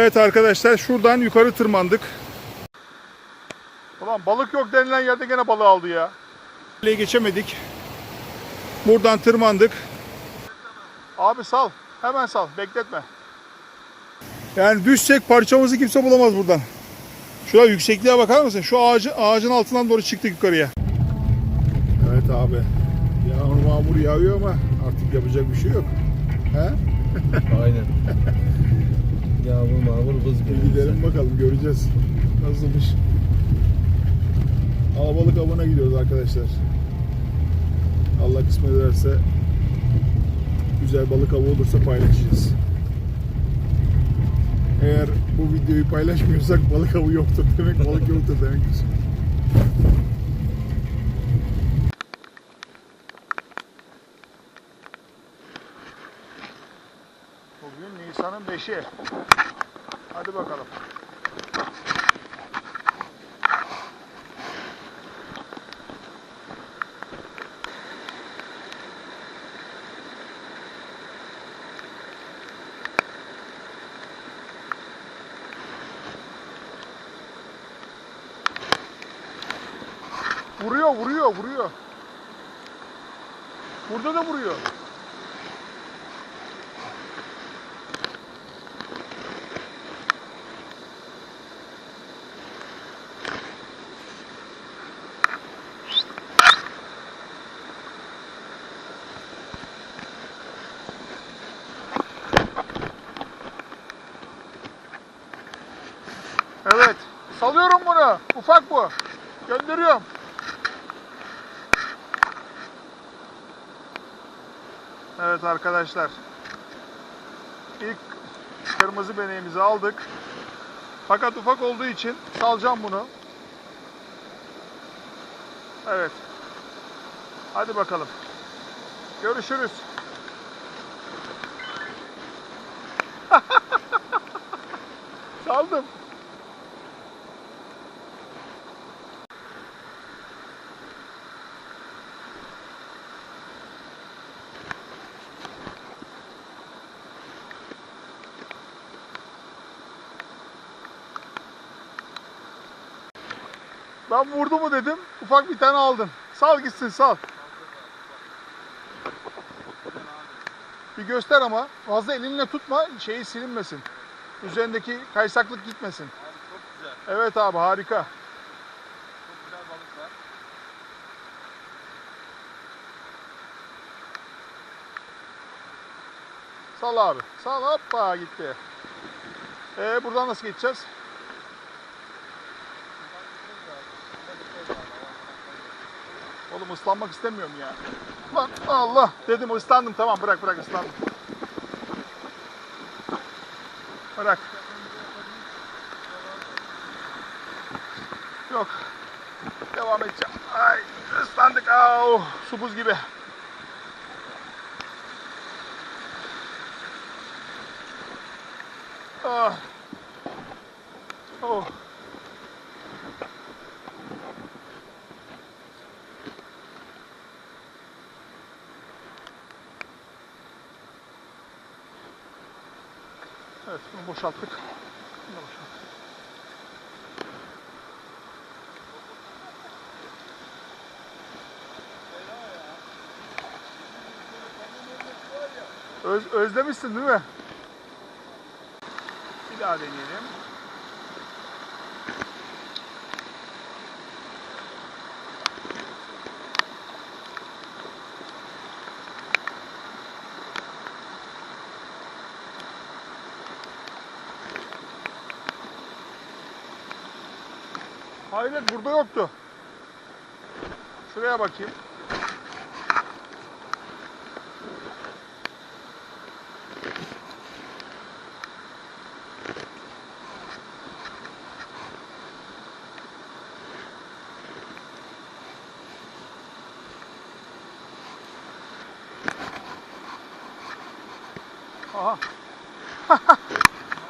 Evet arkadaşlar şuradan yukarı tırmandık. Ulan balık yok denilen yerde gene balığı aldı ya. Buraya geçemedik. Buradan tırmandık. Abi sal. Hemen sal. Bekletme. Yani düşsek parçamızı kimse bulamaz buradan. Şuraya yüksekliğe bakar mısın? Şu ağacı, ağacın altından doğru çıktık yukarıya. Evet abi. Yağmur mağmur yağıyor ama artık yapacak bir şey yok. He? Aynen. Yağmur mağmur buz Bir gibi. gidelim bakalım göreceğiz. Nasılmış. Alabalık avına gidiyoruz arkadaşlar. Allah kısmet ederse güzel balık avı olursa paylaşacağız. Eğer bu videoyu paylaşmıyorsak balık avı yoktur demek, balık yoktur demektir. Nisan'ın 5'i. Hadi bakalım. Vuruyor, vuruyor, vuruyor. Burada da vuruyor. Evet. Salıyorum bunu. Ufak bu. Gönderiyorum. Evet arkadaşlar. İlk kırmızı beneğimizi aldık. Fakat ufak olduğu için salacağım bunu. Evet. Hadi bakalım. Görüşürüz. Ben vurdu mu dedim. Ufak bir tane aldım. Sal gitsin sal. Bir göster ama fazla elinle tutma şeyi silinmesin. Üzerindeki kaysaklık gitmesin. Evet abi harika. Çok güzel balık var. Sal abi. Sal hoppa gitti. Ee, buradan nasıl geçeceğiz? Oğlum ıslanmak istemiyorum ya. Lan Allah dedim ıslandım tamam bırak bırak ıslandım. Bırak. Yok. Devam edeceğim. Ay ıslandık. Au, su buz gibi. Ah. Oh. Evet, bunu boşalttık. Öz, özlemişsin değil mi? Bir daha deneyelim. Hayret burada yoktu. Şuraya bakayım. Aha.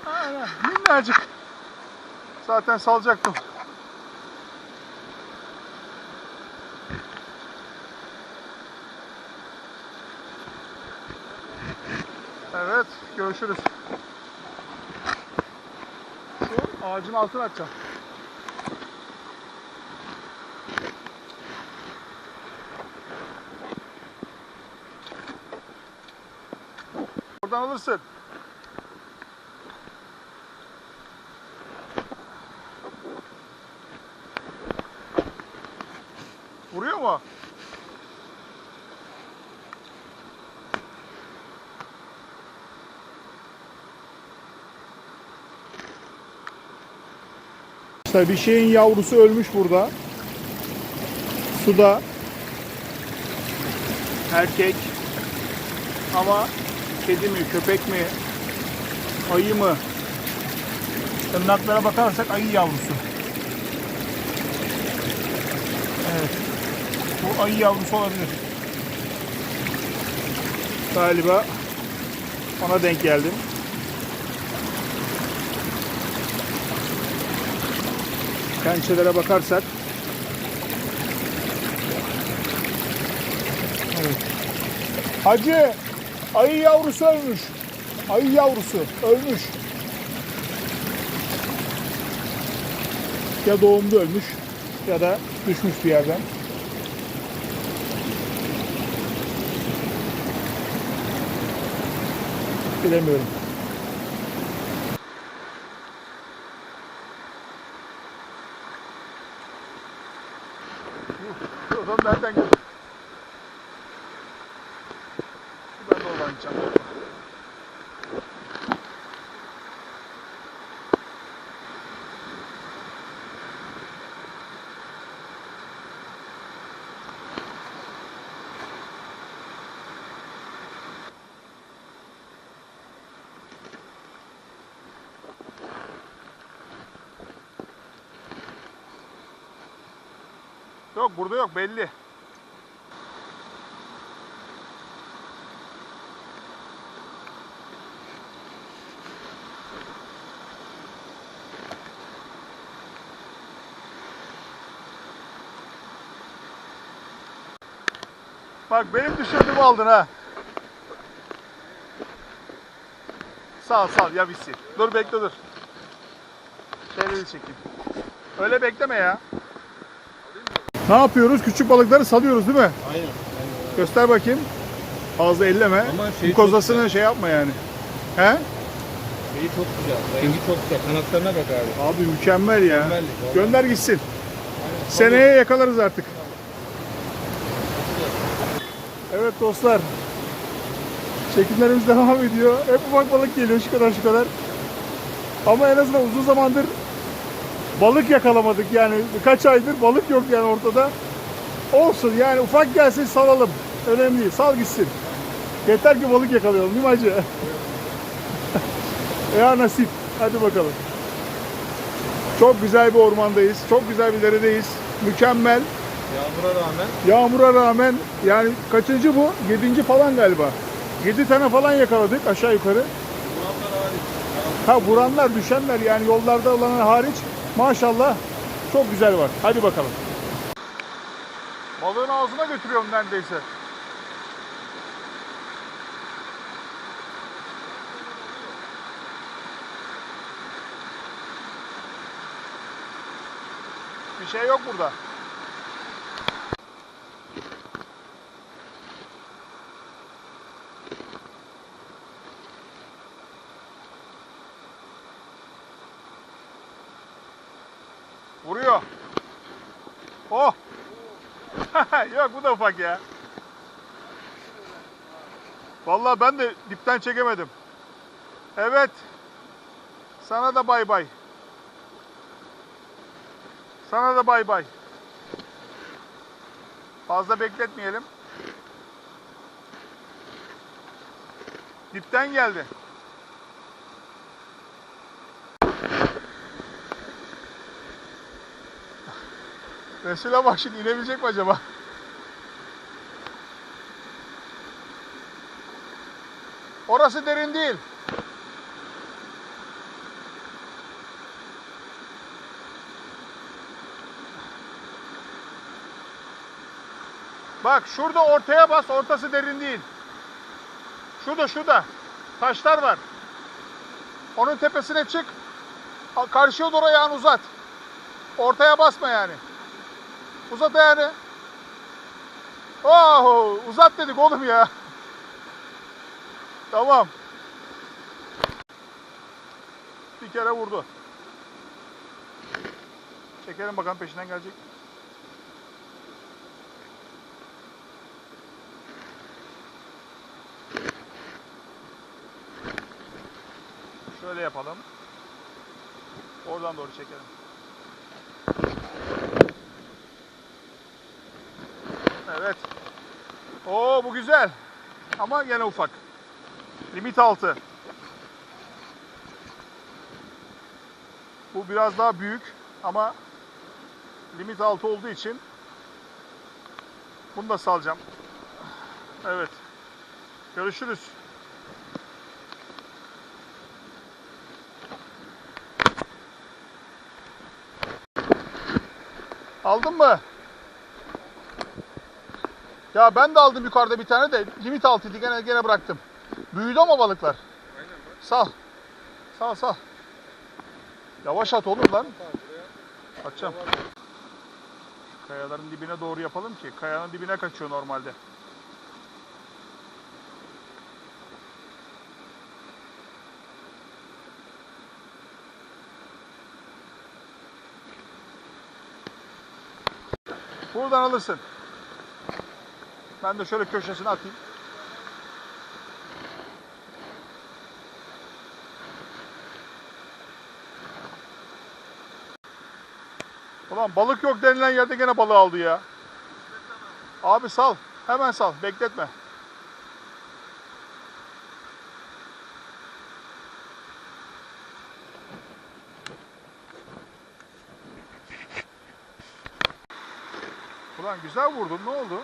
Aynen, minnacık. Zaten salacaktım. Evet, görüşürüz. Şu ağacın altına atacağım. Oradan alırsın. Vuruyor mu? İşte bir şeyin yavrusu ölmüş burada. Suda. Erkek. Ama kedi mi, köpek mi, ayı mı? Tırnaklara bakarsak ayı yavrusu. Evet. Bu ayı yavrusu olabilir. Galiba ona denk geldim. Pençelere bakarsak Evet. Hacı ayı yavrusu ölmüş. Ayı yavrusu ölmüş. Ya doğumda ölmüş ya da düşmüş bir yerden. Bilemiyorum. Yuh, Adam nereden geldi? Ben de oradan gideceğim. Yok burada yok belli. Bak benim düşürdüğümü aldın ha. Sağ sağ ya bitsi. Dur bekle dur. Şöyle bir çekeyim. Öyle bekleme ya. Ne yapıyoruz? Küçük balıkları salıyoruz değil mi? Aynen. Göster bakayım. Fazla elleme. Ama şey Bu kozasını şey yapma yani. He? Şeyi çok güzel. Rengi çok güzel. Kanatlarına bak abi. Abi mükemmel ya. Vallahi. Gönder gitsin. Aynen. Seneye yakalarız artık. Evet dostlar. Çekimlerimiz devam ediyor. Hep ufak balık geliyor şu kadar şu kadar. Ama en azından uzun zamandır balık yakalamadık yani birkaç aydır balık yok yani ortada. Olsun yani ufak gelsin salalım. Önemli değil. Sal gitsin. Yeter ki balık yakalayalım değil mi hacı? ya nasip. Hadi bakalım. Çok güzel bir ormandayız. Çok güzel bir deredeyiz. Mükemmel. Yağmura rağmen Yağmura rağmen yani kaçıncı bu? Yedinci falan galiba. Yedi tane falan yakaladık aşağı yukarı. Muratlar hariç. Ha vuranlar düşenler yani yollarda olanlar hariç maşallah çok güzel var. Hadi bakalım. Balığın ağzına götürüyorum neredeyse. Bir şey yok burada. Vuruyor. Oh. Yok bu da ufak ya. Vallahi ben de dipten çekemedim. Evet. Sana da bay bay. Sana da bay bay. Fazla bekletmeyelim. Dipten geldi. Resul'e bak şimdi inebilecek mi acaba? Orası derin değil. Bak şurada ortaya bas, ortası derin değil. Şurada şurada. Taşlar var. Onun tepesine çık. Karşıya doğru ayağını uzat. Ortaya basma yani. Uzat ayağını. Oh, uzat dedik oğlum ya. Tamam. Bir kere vurdu. Çekelim bakalım peşinden gelecek. Şöyle yapalım. Oradan doğru çekelim. Evet. Oo bu güzel. Ama gene ufak. Limit altı. Bu biraz daha büyük ama limit altı olduğu için bunu da salacağım. Evet. Görüşürüz. Aldın mı? Ya ben de aldım yukarıda bir tane de limit altıydı gene gene bıraktım. Büyüdü ama balıklar. Sal. Sal sal. Yavaş at oğlum lan. Atacağım. Şu kayaların dibine doğru yapalım ki kayanın dibine kaçıyor normalde. Buradan alırsın. Ben de şöyle köşesine atayım. Ulan balık yok denilen yerde gene balığı aldı ya. Abi sal. Hemen sal. Bekletme. Ulan güzel vurdun. Ne oldu?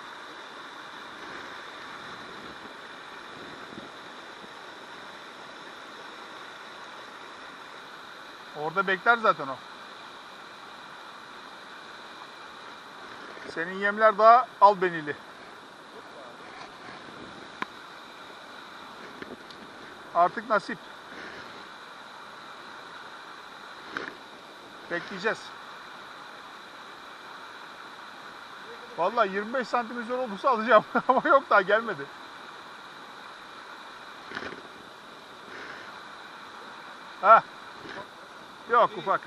Orada bekler zaten o. Senin yemler daha albenili. Artık nasip. Bekleyeceğiz. Vallahi 25 santim üzeri olursa alacağım ama yok daha gelmedi. Ha. Yok ufak.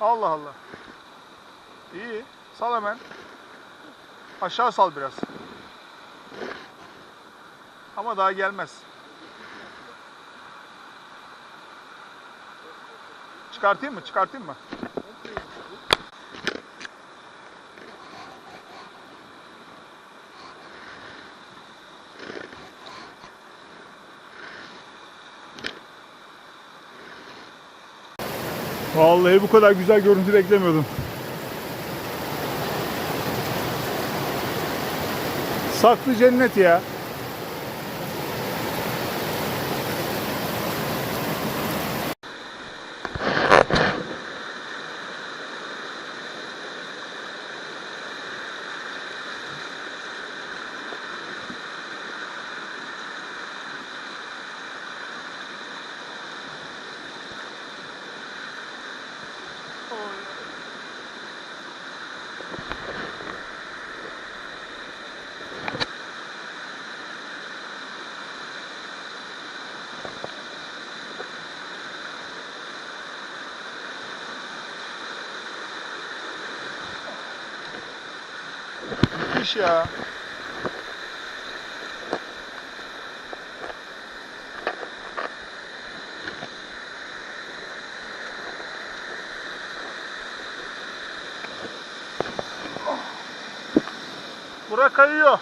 Allah Allah. İyi. Sal hemen. Aşağı sal biraz. Ama daha gelmez. Çıkartayım mı? Çıkartayım mı? Vallahi bu kadar güzel görüntü beklemiyordum. Saklı cennet ya. Müthiş ya. Bura kayıyor.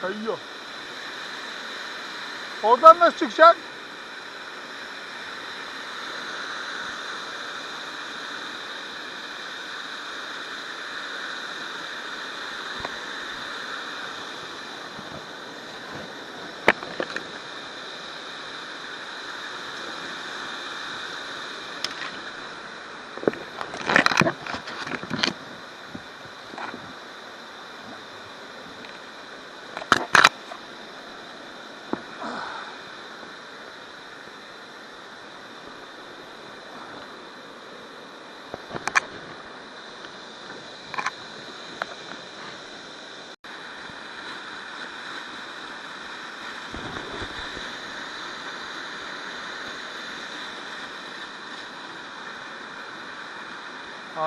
Kayıyor. Oradan nasıl çıkacaksın?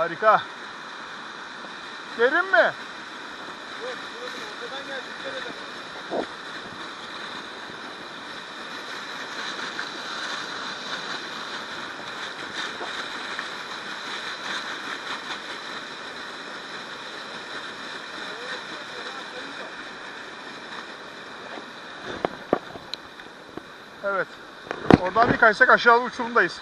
Harika. Derin mi? Evet. Oradan bir kaysak aşağı uçurumdayız.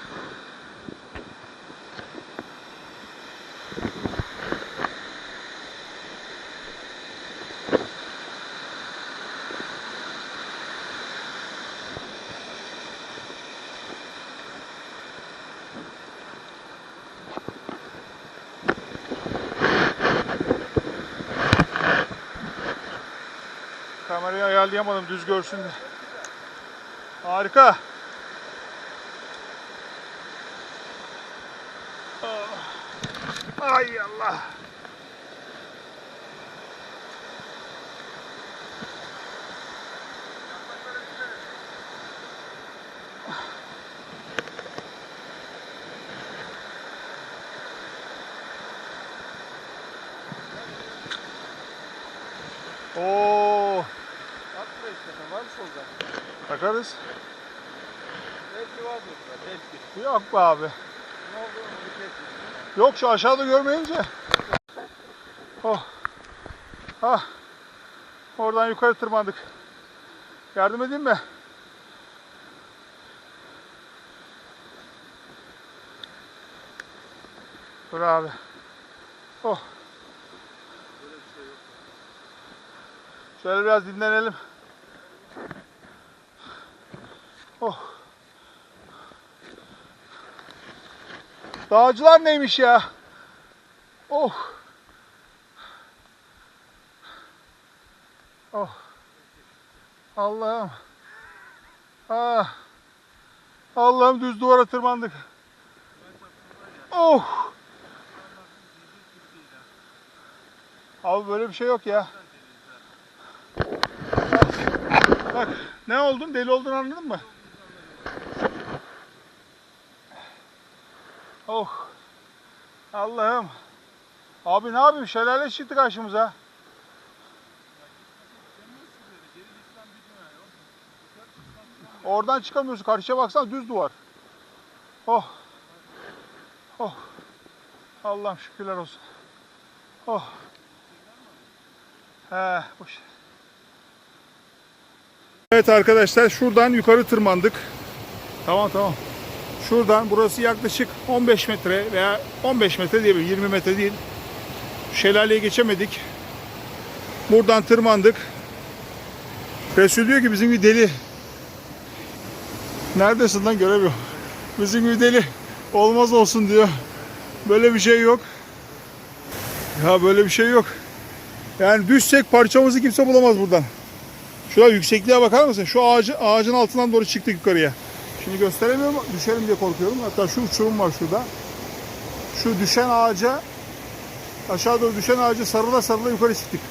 Kamerayı ayarlayamadım düz görsün de. Harika. Ah. Ay Allah. Takarız. Belki vardır belki. Yok be abi. Ne oldu. Yok şu aşağıda görmeyince. Oh. Ah. Oradan yukarı tırmandık. Yardım edeyim mi? Dur abi. Oh. Şöyle biraz dinlenelim. Oh. Dağcılar neymiş ya? Oh. Oh. Allah'ım. Ah. Allah'ım düz duvara tırmandık. Oh. Abi böyle bir şey yok ya. Bak, bak ne oldun? Deli oldun anladın mı? Oh. Allah'ım. Abi ne yapayım? Şelale çıktı karşımıza. Oradan çıkamıyorsun. Karşıya baksana düz duvar. Oh. Oh. Allah'ım şükürler olsun. Oh. He, boş. Evet arkadaşlar şuradan yukarı tırmandık. Tamam tamam. Şuradan burası yaklaşık 15 metre veya 15 metre diyebilirim 20 metre değil. Şelaleyi geçemedik. Buradan tırmandık. Resul diyor ki bizim bir deli. Neredesin lan göremiyorum. Bizim bir deli. Olmaz olsun diyor. Böyle bir şey yok. Ya böyle bir şey yok. Yani düşsek parçamızı kimse bulamaz buradan. Şuraya yüksekliğe bakar mısın? Şu ağacı, ağacın altından doğru çıktık yukarıya. Şimdi gösteremiyorum. Düşerim diye korkuyorum. Hatta şu uçurum var şurada. Şu düşen ağaca aşağı doğru düşen ağaca sarıla sarıla yukarı çıktık.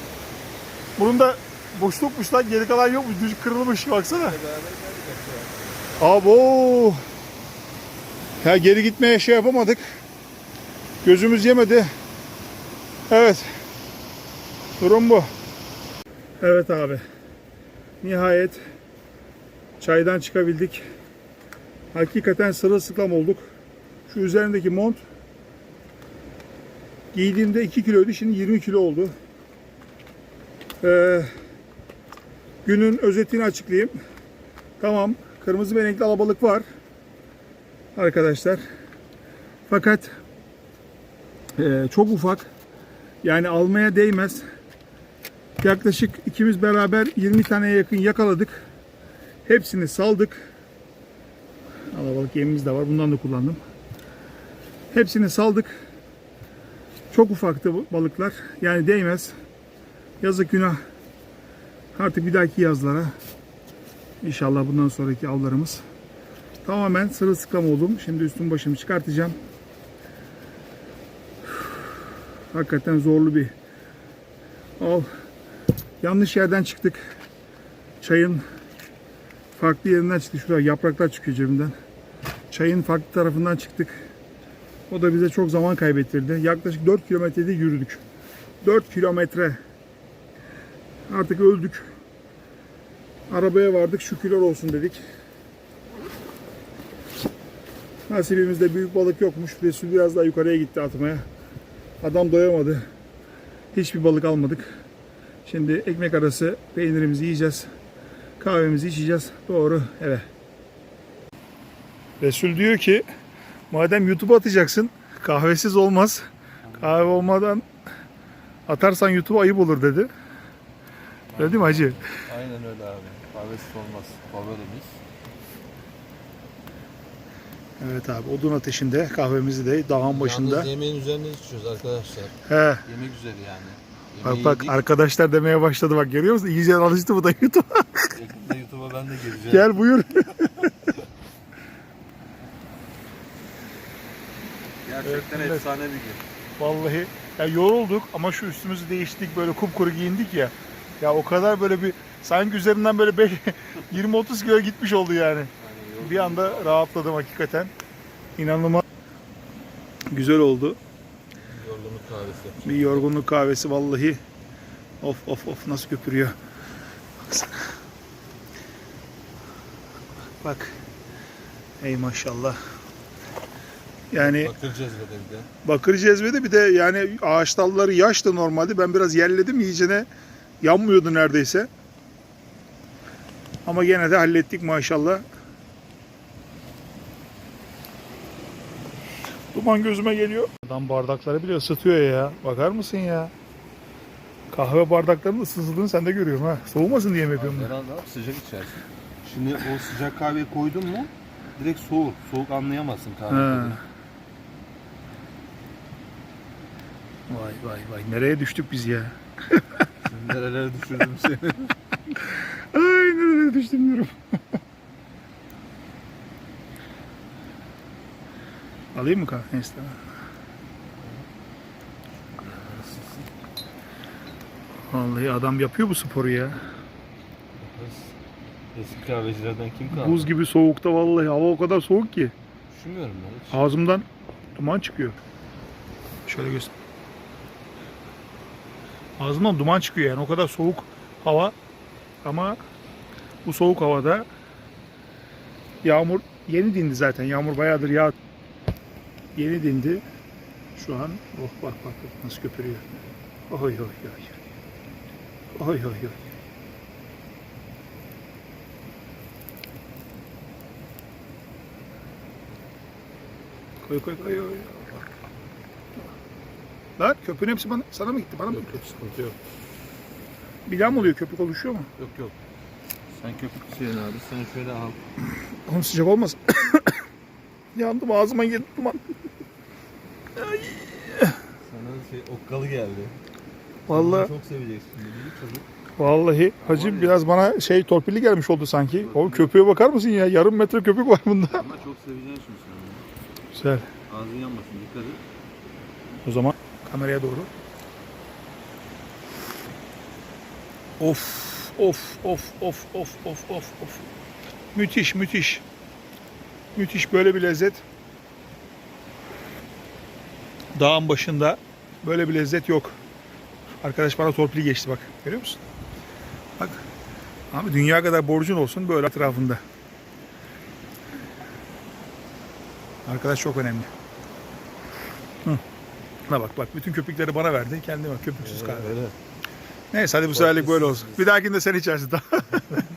Bunun da boşlukmuş lan. Geri kalan yok mu? Düş kırılmış baksana. Abo. Ya geri gitmeye şey yapamadık. Gözümüz yemedi. Evet. Durum bu. Evet abi. Nihayet çaydan çıkabildik. Hakikaten sırılsıklam olduk. Şu üzerindeki mont giydiğimde 2 kiloydu. Şimdi 20 kilo oldu. Ee, günün özetini açıklayayım. Tamam. Kırmızı benekli alabalık var. Arkadaşlar. Fakat e, çok ufak. Yani almaya değmez. Yaklaşık ikimiz beraber 20 taneye yakın yakaladık. Hepsini saldık. Alabalık yemimiz de var. Bundan da kullandım. Hepsini saldık. Çok ufaktı balıklar. Yani değmez. Yazık günah. Artık bir dahaki yazlara İnşallah bundan sonraki avlarımız tamamen sırılsıklam oldum. Şimdi üstüm başımı çıkartacağım. Hakikaten zorlu bir av. Yanlış yerden çıktık. Çayın farklı yerinden çıktı. Şurada yapraklar çıkıyor cebimden. Çayın farklı tarafından çıktık. O da bize çok zaman kaybettirdi. Yaklaşık 4 kilometrede yürüdük. 4 kilometre. Artık öldük. Arabaya vardık şükürler olsun dedik. Nasibimizde büyük balık yokmuş. Resul biraz daha yukarıya gitti atmaya. Adam doyamadı. Hiçbir balık almadık. Şimdi ekmek arası peynirimizi yiyeceğiz. Kahvemizi içeceğiz. Doğru eve. Resul diyor ki madem YouTube'a atacaksın kahvesiz olmaz. Kahve olmadan atarsan YouTube'a ayıp olur dedi. Öyle değil mi hacı? Aynen öyle abi. Kahvesiz olmaz. Favorimiz. Evet abi odun ateşinde kahvemizi de dağın başında. Yalnız yemeğin üzerine içiyoruz arkadaşlar. He. Yemek üzeri yani. Bak Yemeği bak yedik. arkadaşlar demeye başladı bak görüyor musun? İyice alıştı bu da YouTube'a. Yakında YouTube'a ben de gireceğim. Gel buyur. Gerçekten Evet, efsane bir gün. Vallahi ya yorulduk ama şu üstümüzü değiştik böyle kupkuru giyindik ya. Ya o kadar böyle bir sanki üzerinden böyle beş- 20-30 kilo gitmiş oldu yani. Yani Bir anda rahatladım hakikaten. İnanılmaz güzel oldu. yorgunluk kahvesi. Bir yorgunluk kahvesi vallahi. Of of of nasıl köpürüyor. Baksana. Bak. Ey maşallah. Yani Bakıracağız ve de bir de. Bakır cezvede bir de yani ağaç dalları yaştı normalde. Ben biraz yerledim iyicene yanmıyordu neredeyse. Ama gene de hallettik maşallah. Duman gözüme geliyor. Adam bardakları bile ısıtıyor ya. Bakar mısın ya? Kahve bardaklarının ısıtıldığını sen de görüyorsun ha. Soğumasın diye mi yapıyorum bunu? Herhalde abi sıcak içersin. Şimdi o sıcak kahveyi koydun mu direkt soğuk. Soğuk anlayamazsın kahveyi. Ha. Vay vay vay. Nereye düştük biz ya? Nerelere düşürdüm seni. Ay nereye düştüm diyorum. Alayım mı kahve? Neyse tamam. Vallahi adam yapıyor bu sporu ya. Eski kahvecilerden kim kaldı? Buz gibi soğukta vallahi hava o kadar soğuk ki. Düşünmüyorum ben hiç. Ağzımdan duman çıkıyor. Şöyle göster. Ağzımdan duman çıkıyor yani o kadar soğuk hava ama bu soğuk havada yağmur yeni dindi zaten. Yağmur bayağıdır yağ yeni dindi. Şu an oh bak bak bak nasıl köpürüyor. Oy oy oy. Oy oy oy. Koy koy koy. koy. Lan köpüğün hepsi bana, sana mı gitti? Bana mı Yok gitti? yok sıkıntı yok. Bir daha mı oluyor? Köpük oluşuyor mu? Yok yok. Sen köpük şeyin abi sen şöyle al. Oğlum sıcak olmasın. Yandım ağzıma girdi duman. Sana şey okkalı geldi. Vallahi Çok seveceksin dedi çocuk. vallahi hacı biraz bana şey torpilli gelmiş oldu sanki. O köpüğe bakar mısın ya? Yarım metre köpük var bunda. Ama çok seveceksin şimdi sen. onu. Güzel. Ağzın yanmasın dikkat et. O zaman kameraya doğru. Of of of of of of of of. Müthiş müthiş. Müthiş böyle bir lezzet. Dağın başında böyle bir lezzet yok. Arkadaş bana torpili geçti bak. Görüyor musun? Bak. Abi dünya kadar borcun olsun böyle etrafında. Arkadaş çok önemli. Ha bak bak bütün köpükleri bana verdi. Kendime köpüksüz kahve. Öyle. Neyse hadi bu seferlik böyle olsun. Bir dahakinde sen içersin. Tamam.